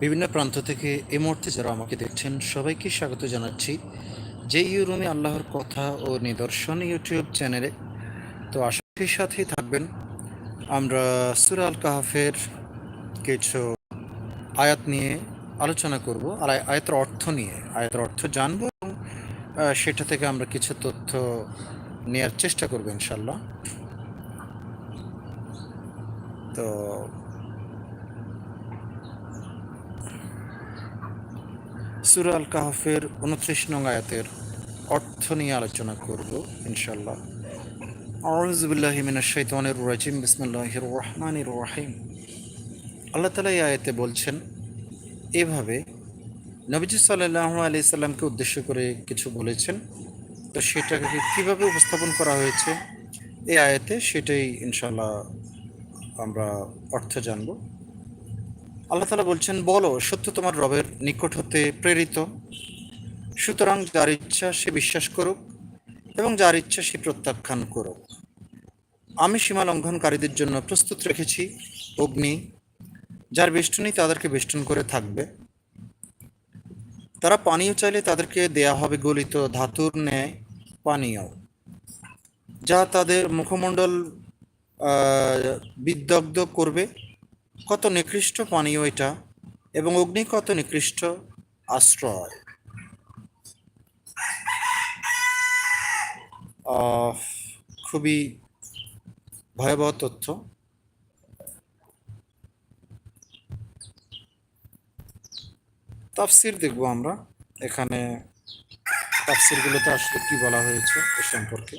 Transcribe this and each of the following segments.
বিভিন্ন প্রান্ত থেকে এই মুহূর্তে যারা আমাকে দেখছেন, সবাইকে স্বাগত জানাচ্ছি। যে ইউরুমে আল্লাহর কথা ও নিদর্শন ইউটিউব চ্যানেলে। তো আশার সাথেই থাকবেন। আমরা সুরা আল কাহাফের কিছু আয়াত নিয়ে আলোচনা করব, আর আয়- আয়াতের অর্থ নিয়ে। আয়াতের অর্থ জানব এবং সেটা থেকে আমরা কিছু তথ্য নেওয়ার চেষ্টা করব ইনশাল্লাহ তো সুরা আল কাহফের উনত্রিশ নং আয়াতের অর্থ নিয়ে আলোচনা করব ইনশাল্লাহ আউযুবিল্লাহি মিনাশ শাইতানির রাজিম, বিসমিল্লাহির রহমানির রহিম। আল্লাহ তাআলা এই আয়াতে বলছেন, এভাবে নবীজি সাল্লাল্লাহু আলাইহি সাল্লামকে উদ্দেশ্য করে কিছু বলেছেন। তো সেটাকে কীভাবে উপস্থাপন করা হয়েছে? এই আয়াতে সেটাই ইনশাল্লাহ আমরা অর্থ জানব। আল্লাহ তালা বলছেন, বলো, সত্য তোমার রবের নিকট হতে প্রেরিত। সুতরাং যার ইচ্ছা সে বিশ্বাস করুক এবং যার ইচ্ছা সে প্রত্যাখ্যান করুক। আমি সীমা লঙ্ঘনকারীদের জন্য প্রস্তুত রেখেছি, অগ্নি, যার বেষ্টনী তাদেরকে বেষ্টন করে থাকবে। তারা পানীয় চাইলে তাদেরকে দেয়া হবে গলিত ধাতুর ন্যায় পানীয়, যা তাদের মুখমণ্ডল বিদগ্ধ করবে। কত নিকৃষ্ট পানীয় এটা এবং অগ্নি কত নিকৃষ্ট আশ্রয়? খুবই ভয়াবহ তথ্য। তাফসির দেখব আমরা। এখানে তাফসিরগুলোতে আসলে কি বলা হয়েছে এ সম্পর্কে।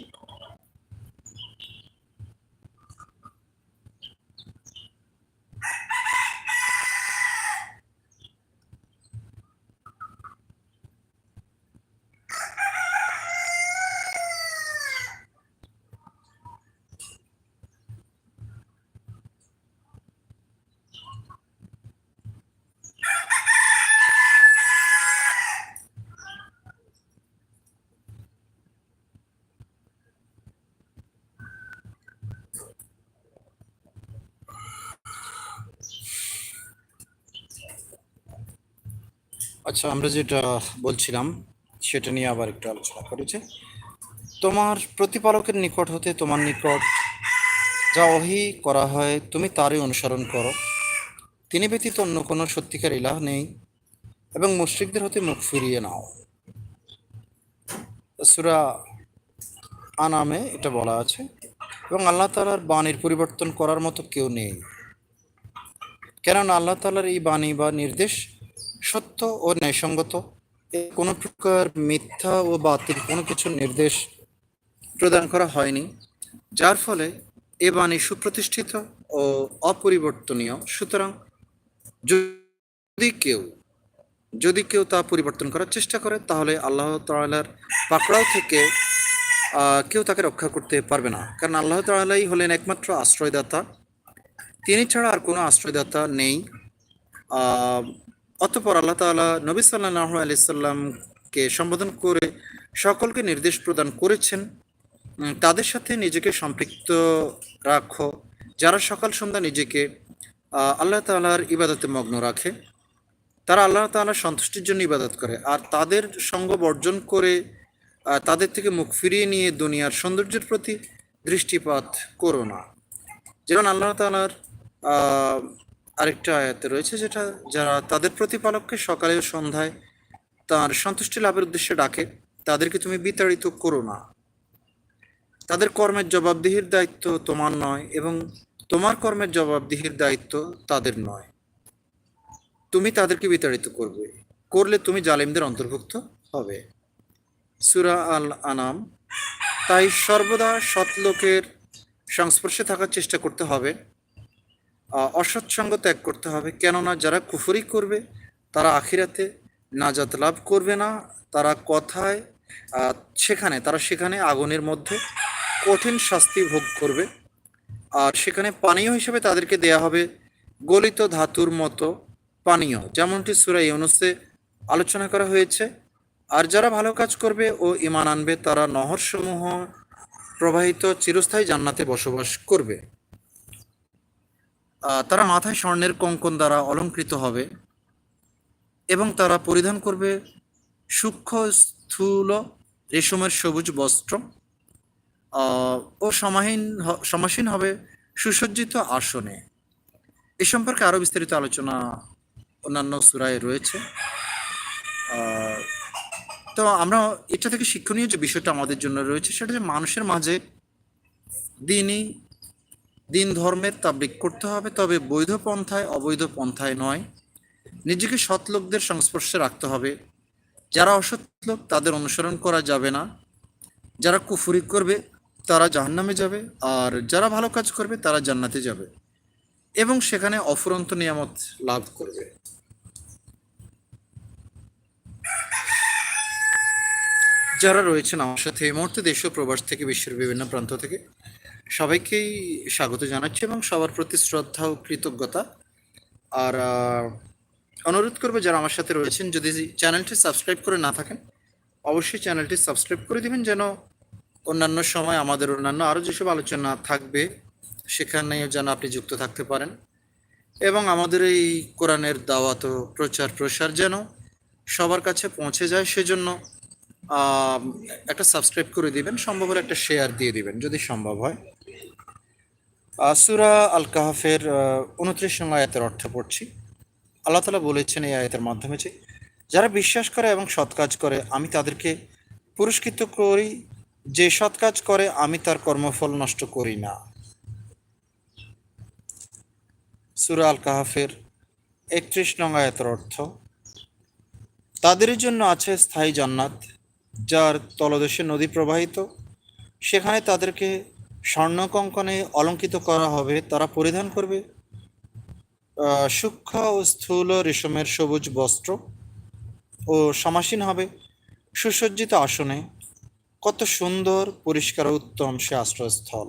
আচ্ছা আমরা যেটা বলছিলাম, সেটা নিয়ে আবার একটু আলোচনা করেছে তোমার প্রতিপালকের নিকট হতে তোমার নিকট যা ওহি করা হয়, তুমি তারই অনুসরণ করো। তিনি ব্যতীত অন্য কোনো সত্যিকার ইলাহ নেই এবং মুশ্রিকদের হতে মুখ ফিরিয়ে নাও। সুরা আনামে এটা বলা আছে, এবং আল্লাহ তালার বাণীর পরিবর্তন করার মতো কেউ নেই। কেননা আল্লাহ তালার এই বাণী বা নির্দেশ সত্য ও ন্যায়সঙ্গত কোনো প্রকার মিথ্যা ও বাতিল কোনো কিছু নির্দেশ প্রদান করা হয়নি, যার ফলে এ বাণী সুপ্রতিষ্ঠিত ও অপরিবর্তনীয়। সুতরাং যদি কেউ যদি কেউ তা পরিবর্তন করার চেষ্টা করে, তাহলে আল্লাহ তাআলার পাকড়াও থেকে কেউ তাকে রক্ষা করতে পারবে না। কারণ আল্লাহ তাআলাই হলেন একমাত্র আশ্রয়দাতা। তিনি ছাড়া আর কোনো আশ্রয়দাতা নেই। অতঃপর আল্লাহ তাআলা নবী সাল্লাহ আলি সাল্লামকে সম্বোধন করে সকলকে নির্দেশ প্রদান করেছেন। তাদের সাথে নিজেকে সম্পৃক্ত রাখো। যারা সকাল সন্ধ্যা নিজেকে আল্লাহ তাআলার ইবাদতে মগ্ন রাখে তারা আল্লাহ তাআলার সন্তুষ্টির জন্য ইবাদত করে। আর তাদের সঙ্গ বর্জন করে তাদের থেকে মুখ ফিরিয়ে নিয়ে দুনিয়ার সৌন্দর্যের প্রতি দৃষ্টিপাত করো না। যেমন আল্লাহ তাআলার আহ, আরেকটা আয়াতে রয়েছে যেটা যারা তাদের প্রতিপালককে সকালে ও সন্ধ্যায় তার সন্তুষ্টি লাভের উদ্দেশ্যে ডাকে, তাদেরকে তুমি বিতাড়িত করো না। তাদের কর্মের জবাবদিহির দায়িত্ব তোমার নয় এবং তোমার কর্মের জবাবদিহির দায়িত্ব তাদের নয়। তুমি তাদেরকে বিতাড়িত করবে। করলে তুমি জালিমদের অন্তর্ভুক্ত হবে। সুরা আল আনাম তাই সর্বদা সৎ লোকের সংস্পর্শে থাকার চেষ্টা করতে হবে। অসৎসঙ্গ ত্যাগ করতে হবে। কেননা যারা কুফরি করবে, তারা আখিরাতে নাজাত লাভ করবে না। তারা কথায় সেখানে, তারা সেখানে আগুনের মধ্যে কঠিন শাস্তি ভোগ করবে। আর সেখানে পানীয় হিসেবে তাদেরকে দেয়া হবে গলিত ধাতুর মতো পানীয়। যেমনটি সুরা ইউনুসে আলোচনা করা হয়েছে, আর যারা ভালো কাজ করবে ও ইমান আনবে, তারা নহরসমূহ প্রবাহিত চিরস্থায়ী জান্নাতে বসবাস করবে। তারা মাথায় স্বর্ণের কঙ্কন দ্বারা অলঙ্কৃত হবে এবং তারা পরিধান করবে সূক্ষ্ম স্থূল রেশমের সবুজ বস্ত্র ও সমাহীন সমাসীন হবে সুসজ্জিত আসনে। এ সম্পর্কে আরও বিস্তারিত আলোচনা অন্যান্য সুরায় রয়েছে। তো আমরা এটা থেকে শিক্ষণীয় যে বিষয়টা আমাদের জন্য রয়েছে, সেটা যে মানুষের মাঝে দিনই দিন ধর্মের তাবলিক করতে হবে, তবে বৈধ পন্থায় অবৈধ পন্থায় নয়। নিজেকে সৎ লোকদের সংস্পর্শে রাখতে হবে। যারা অসৎ লোক, তাদের অনুসরণ করা যাবে না। যারা কুফুরি করবে, তারা জাহান্নামে যাবে, আর যারা ভালো কাজ করবে, তারা জান্নাতে যাবে। এবং সেখানে অফুরন্ত নিয়ামত লাভ করবে। যারা রয়েছেন আমার সাথে, এই মুহূর্তে দেশ প্রবাস থেকে, বিশ্বের বিভিন্ন প্রান্ত থেকে সবাইকেই স্বাগত জানাচ্ছি এবং সবার প্রতি শ্রদ্ধা ও কৃতজ্ঞতা। আর অনুরোধ করব যারা আমার সাথে রয়েছেন, যদি চ্যানেলটি সাবস্ক্রাইব করে না থাকেন, অবশ্যই চ্যানেলটি সাবস্ক্রাইব করে দিবেন যেন অন্যান্য সময় আমাদের অন্যান্য আরও যেসব আলোচনা থাকবে সেখানেও যেন আপনি যুক্ত থাকতে পারেন। এবং আমাদের এই কোরআনের দাওয়াত প্রচার প্রসার যেন সবার কাছে পৌঁছে যায়, সেজন্য একটা সাবস্ক্রাইব করে দিবেন, সম্ভব হলে একটা শেয়ার দিয়ে দিবেন, যদি সম্ভব হয়। সূরা আল কাহাফের উনত্রিশ নং আয়াতের অর্থ পড়ছি। আল্লাহ তালা বলেছেন এই আয়াতের মাধ্যমে যে, যারা বিশ্বাস করে এবং সৎ কাজ করে, আমি তাদেরকে পুরস্কৃত করি। যে সৎ কাজ করে, আমি তার কর্মফল নষ্ট করি না। সুরা আল কাহাফের একত্রিশ নং আয়াতের অর্থ, তাদের জন্য আছে স্থায়ী জান্নাত, যার তলদেশে নদী প্রবাহিত। সেখানে তাদেরকে স্বর্ণকঙ্কনে অলঙ্কিত করা হবে, তারা পরিধান করবে সূক্ষ্ম ও স্থূল রেশমের সবুজ বস্ত্র ও সমাসীন হবে সুসজ্জিত আসনে। কত সুন্দর, পরিষ্কার উত্তম সে আশ্রয়স্থল।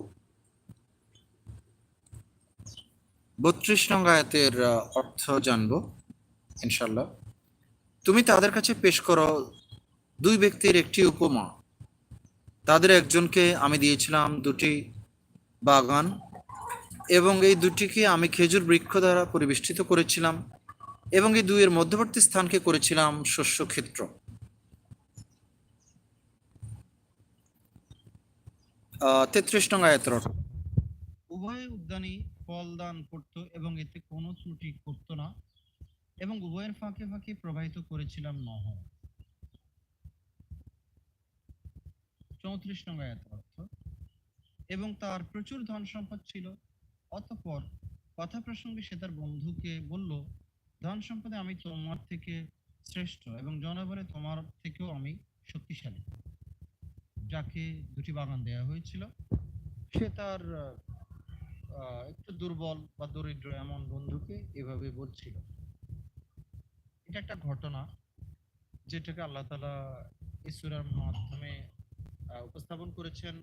বত্রিশ নং আয়াতের অর্থ জানব ইনশাল্লাহ তুমি তাদের কাছে পেশ করো, দুই ব্যক্তির একটি উপমা। তাদের একজনকে আমি দিয়েছিলাম দুটি বাগান এবং এই দুটিকে আমি খেজুর বৃক্ষ দ্বারা পরিবেষ্টিত করেছিলাম এবং এই দুইয়ের মধ্যবর্তী স্থানকে করেছিলাম শস্য ক্ষেত্র। তেত্রিশ নং আয়াতের উভয় উদ্যানই ফল দান করত এবং এতে কোনো ত্রুটি করত না এবং উভয়ের ফাঁকে ফাঁকে প্রবাহিত করেছিলাম নহর। চৌত্রিশ নং আয়াতের অর্থ। এবং তার প্রচুর ধন সম্পদ ছিল। অতঃপর কথা প্রসঙ্গে সে তার বন্ধুকে বলল, ধন সম্পদে আমি তোমার থেকে শ্রেষ্ঠ এবং জনবরে তোমার থেকেও আমি শক্তিশালী। যাকে দুটি বাগান দেয়া হয়েছিল। সে তার একটু দুর্বল বা দরিদ্র এমন বন্ধুকে এভাবে বলছিল। এটা একটা ঘটনা যেটাকে আল্লাহ তালা ঈশ্বরের মাধ্যমে উপস্থাপন করেছেন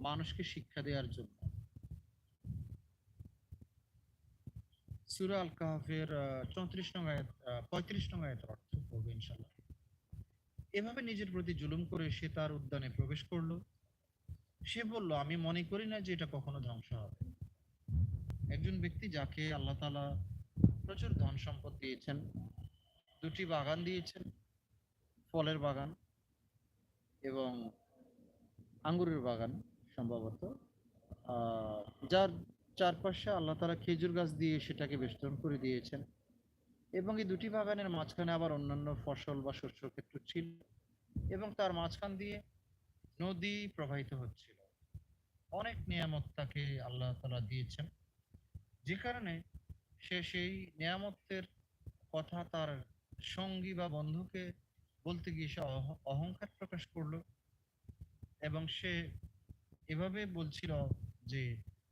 মানুষকে শিক্ষা দেওয়ার জন্য। সুরা আল কাহাফের চৌত্রিশ নং পঁয়ত্রিশ নং আয়াতের অর্থ করবে ইনশাল্লাহ এভাবে নিজের প্রতি জুলুম করে সে তার উদ্যানে প্রবেশ করল। সে বলল, আমি মনে করি না যে এটা কখনো ধ্বংস হবে। একজন ব্যক্তি যাকে আল্লাহ তালা প্রচুর ধন সম্পদ দিয়েছেন, দুটি বাগান দিয়েছেন, ফলের বাগান এবং আঙ্গুরের বাগান সম্ভবত। যার চারপাশে আল্লাহ তারা খেজুর গাছ দিয়ে সেটাকে বেষ্টন করে দিয়েছেন। এবং এই দুটি বাগানের মাঝখানে আবার অন্যান্য ফসল বা শস্য ক্ষেত্র ছিল এবং তার মাঝখান দিয়ে নদী প্রবাহিত হচ্ছিল। অনেক নিয়ামত তাকে আল্লাহ তালা দিয়েছেন। যে কারণে সে সেই নিয়ামতের কথা তার সঙ্গী বা বন্ধুকে বলতে গিয়ে সে অহ- অহংকার প্রকাশ করল। এবং সে এভাবে বলছিল যে,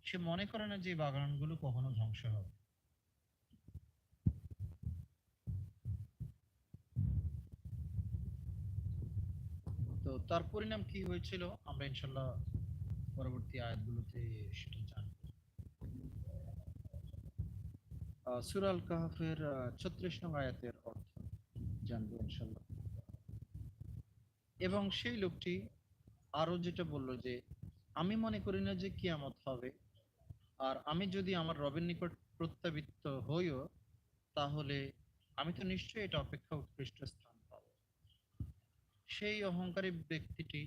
সে মনে করে না যে বাগানগুলো কখনো ধ্বংস হবে। তো তার পরিণাম কি হয়েছিল? আমরা ইনশাল্লাহ পরবর্তী আয়াতগুলোতে সেটা জানব। সুরাল কাহাফের ছত্রিশ নং আয়াতের অর্থ জানব ইনশাল্লাহ এবং সেই লোকটি আরও যেটা বলল যে, আমি মনে করি না যে কিয়ামত হবে। আর আমি যদি আমার রবের নিকট প্রত্যাবৃত্ত হইও, তাহলে আমি তো নিশ্চয়ই এটা অপেক্ষা উৎকৃষ্ট স্থান পাব। সেই অহংকারী ব্যক্তিটি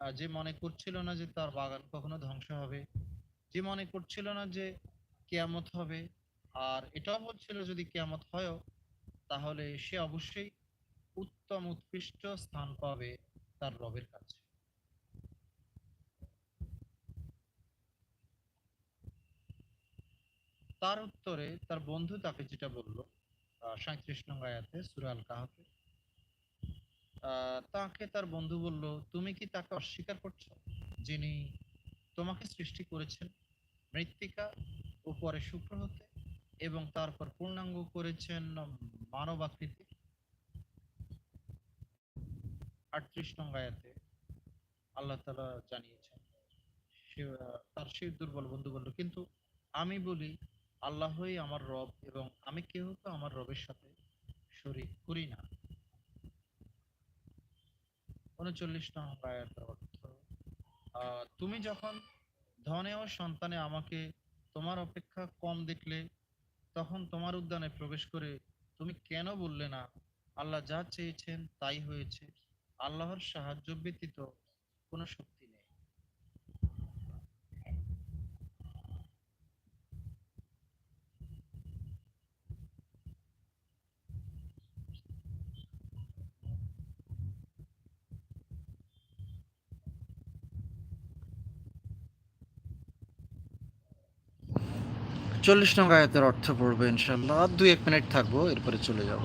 যে মনে করছিল না যে তার বাগান কখনো ধ্বংস হবে, যে মনে করছিল না যে কেয়ামত হবে, আর এটাও বলছিল যদি কেয়ামত হয়ও, তাহলে সে অবশ্যই উত্তম উৎকৃষ্ট স্থান পাবে তার রবের কাছে। তার উত্তরে তার বন্ধু তাকে যেটা বলল সাঁত্রিশ নং আয়াতে সুরা আল কাহাফে তাকে তার বন্ধু বলল, তুমি কি তাকে অস্বীকার করছ যিনি তোমাকে সৃষ্টি করেছেন মৃত্তিকা উপরে শুক্র হতে এবং তারপর পূর্ণাঙ্গ করেছেন মানব আকৃতি? আটত্রিশ নং আয়াতে আল্লাহ তালা জানিয়েছেন তার সেই দুর্বল বন্ধু বলল, কিন্তু আমি বলি আল্লাহই আমার রব এবং আমি কেউ তো আমার রবের সাথে শরীক করি না। উনচল্লিশ নং আয়াতের অর্থ তুমি যখন ধনে ও সন্তানে আমাকে তোমার অপেক্ষা কম দেখলে, তখন তোমার উদ্যানে প্রবেশ করে তুমি কেন বললে না, আল্লাহ যা চেয়েছেন তাই হয়েছে। আল্লাহর সাহায্য ব্যতীত কোনো শক্তি নেই চল্লিশ নং আয়াতের অর্থ পড়বে ইনশাল্লাহ আর দুই এক মিনিট থাকব, এরপরে চলে যাব।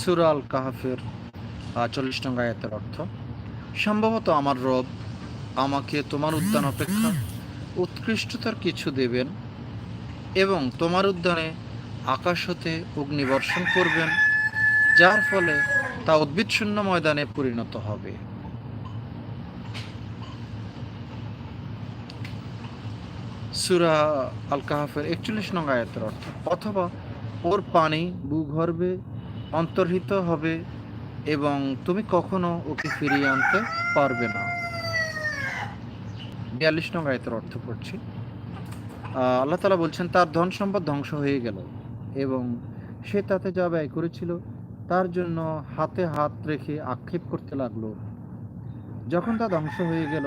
সুরাল কাহাফের চল্লিশ নং আয়াতের অর্থ, সম্ভবত আমার রব আমাকে তোমার উদ্যান অপেক্ষা উৎকৃষ্টতার কিছু দেবেন এবং তোমার উদ্যানে আকাশ হতে অগ্নিবর্ষণ করবেন, যার ফলে তা উদ্ভিদশূন্য ময়দানে পরিণত হবে। সুরা আল কাহাফের একচল্লিশ নং আয়াতের অর্থ অথবা ওর পানি ভূগর্ভে অন্তর্হিত হবে এবং তুমি কখনো ওকে ফিরিয়ে আনতে পারবে না। বিয়াল্লিশ নং আয়াতের অর্থ আহ, আল্লাহ তালা বলছেন তার ধন সম্পদ ধ্বংস হয়ে গেল এবং সে তাতে যা ব্যয় করেছিল তার জন্য হাতে হাত রেখে আক্ষেপ করতে লাগল। যখন তা ধ্বংস হয়ে গেল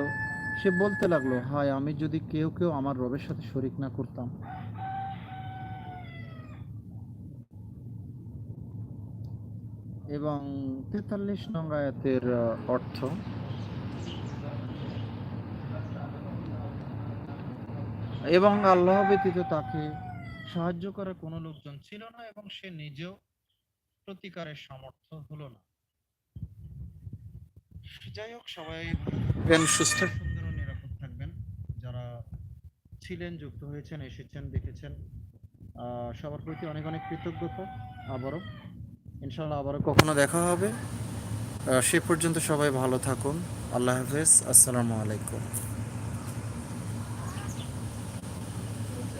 সে বলতে লাগল, হায়, আমি যদি কেউ কেউ আমার রবের সাথে শরিক না করতাম। এবং তেতাল্লিশ নং আয়াতের অর্থ, এবং আল্লাহ ব্যতীত তাকে সাহায্য করার কোনো লোকজন ছিল না এবং সে নিজেও প্রতিকারের সামর্থ্য হলো না। যাই হোক, সবাই সুস্থ সুন্দর ও নিরাপদ থাকবেন যারা ছিলেন, যুক্ত হয়েছেন, এসেছেন, দেখেছেন। সবার প্রতি অনেক অনেক কৃতজ্ঞতা আবারও। ইনশাল্লাহ আবারও কখনো দেখা হবে। সে পর্যন্ত সবাই ভালো থাকুন। আল্লাহ হাফেজ। আসসালামু আলাইকুম।